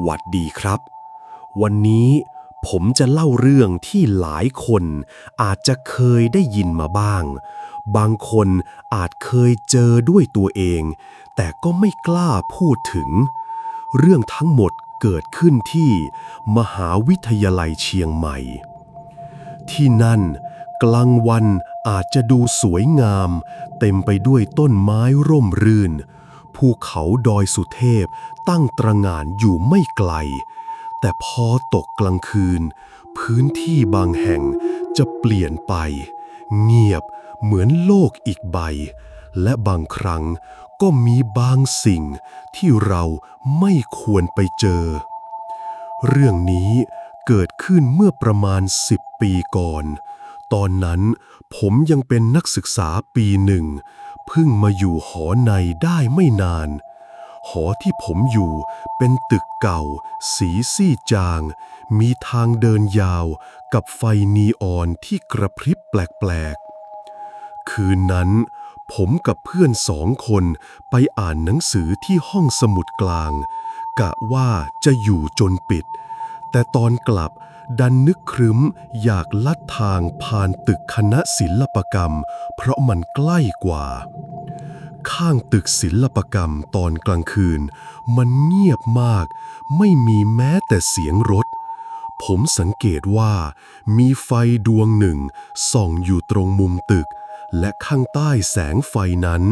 หวัดดีครับ วันนี้ผมจะเล่าเรื่องที่หลายคนอาจจะเคยได้ยินมาบ้าง บางคนอาจเคยเจอด้วยตัวเอง แต่ก็ไม่กล้าพูดถึง เรื่องทั้งหมดเกิดขึ้นที่มหาวิทยาลัยเชียงใหม่ ที่นั่นกลางวันอาจจะดูสวยงาม เต็มไปด้วยต้นไม้ร่มรื่น ภูเขาดอยสุเทพตั้งตระงานอยู่ไม่ไกล แต่พอตกกลางคืน พื้นที่บางแห่งจะเปลี่ยนไป เงียบเหมือนโลกอีกใบ และบางครั้งก็มีบางสิ่งที่เราไม่ควรไปเจอ เรื่องนี้เกิดขึ้นเมื่อประมาณ 10 ปีก่อน ตอนนั้นผมยังเป็นนักศึกษาปีหนึ่ง เพิ่งมาอยู่หอในได้ไม่นาน หอที่ผมอยู่เป็นตึกเก่า สีซีดจาง มีทางเดินยาวกับไฟนีออนที่กระพริบแปลกๆ คืนนั้นผมกับเพื่อนสองคนไปอ่านหนังสือที่ห้องสมุดกลาง กะว่าจะอยู่จนปิด แต่ตอนกลับ ดันนึกครึ้มอยากลัดทางผ่านตึกคณะศิลปกรรม เพราะมันใกล้กว่า ข้างตึกศิลปกรรมตอนกลางคืน มันเงียบมาก ไม่มีแม้แต่เสียงรถ ผมสังเกตว่า มีไฟดวงหนึ่ง ส่องอยู่ตรงมุมตึก และข้างใต้แสงไฟนั้น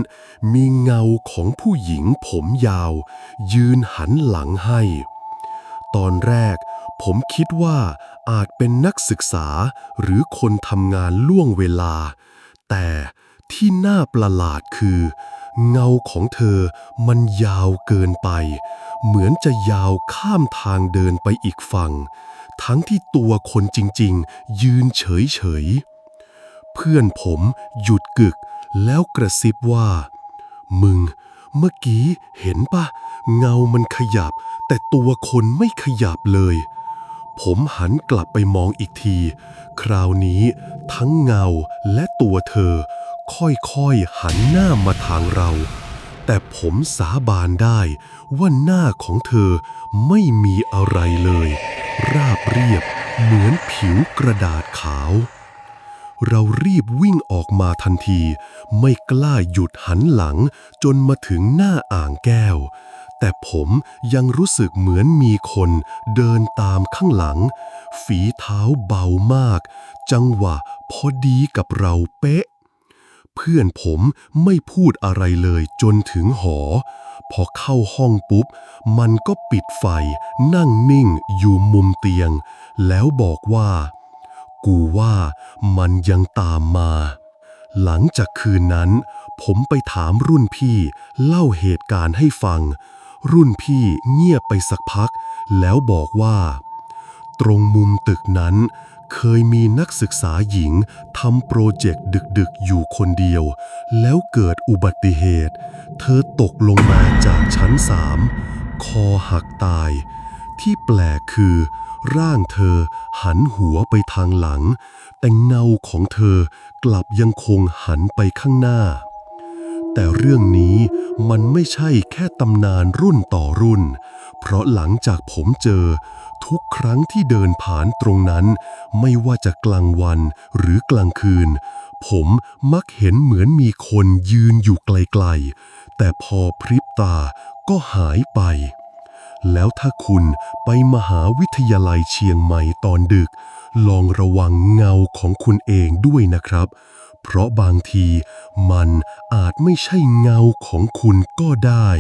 มีเงาของผู้หญิงผมยาว ยืนหันหลังให้ ตอนแรก ผมคิดว่าอาจเป็นนักศึกษาหรือคนทำงานล่วงเวลา แต่ที่น่าประหลาดคือ เงาของเธอมันยาวเกินไป เหมือนจะยาวข้ามทางเดินไปอีกฝั่ง ทั้งที่ตัวคนจริงๆ ยืนเฉยๆ เพื่อนผมหยุดกึกแล้วกระซิบว่า มึง เมื่อกี้เห็นปะเงามันขยับ แต่ตัวคนไม่ขยับเลย ผมหันกลับไปมองอีกที คราวนี้ทั้งเงาและตัวเธอ ค่อยๆหันหน้ามาทางเรา แต่ผมสาบานได้ว่าหน้าของเธอไม่มีอะไรเลย ราบเรียบเหมือนผิวกระดาษขาว เรารีบวิ่งออกมาทันที ไม่กล้าหยุดหันหลังจนมาถึงหน้าอ่างแก้ว แต่ผมยังรู้สึกเหมือนมีคนเดินตามข้างหลัง ฝีเท้าเบามาก จังหวะพอดีกับเราเป๊ะ เพื่อนผมไม่พูดอะไรเลยจนถึงหอ พอเข้าห้องปุ๊บ มันก็ปิดไฟนั่งนิ่งอยู่มุมเตียง แล้วบอกว่า กูว่ามันยังตามมาหลังจากคืนนั้น ผมไปถามรุ่นพี่ เล่าเหตุการณ์ให้ฟัง รุ่นพี่เงียบไปสักพัก แล้วบอกว่า ตรงมุมตึกนั้น เคยมีนักศึกษาหญิงทำโปรเจกต์ดึกๆอยู่คนเดียว แล้วเกิดอุบัติเหตุ เธอตกลงมาจากชั้นสามคอหักตาย ที่แปลกคือ ร่างเธอหันหัวไปทางหลัง แต่เงาของเธอกลับยังคงหันไปข้างหน้า แต่เรื่องนี้มันไม่ใช่แค่ตำนานรุ่นต่อรุ่น เพราะหลังจากผมเจอ ทุกครั้งที่เดินผ่านตรงนั้น ไม่ว่าจะกลางวันหรือกลางคืน ผมมักเห็นเหมือนมีคนยืนอยู่ไกลๆ แต่พอพริบตาก็หายไป แล้วถ้าคุณไปมหาวิทยาลัยเชียงใหม่ตอนดึก ลองระวังเงาของคุณเองด้วยนะครับ เพราะบางทีมันอาจไม่ใช่เงาของคุณก็ได้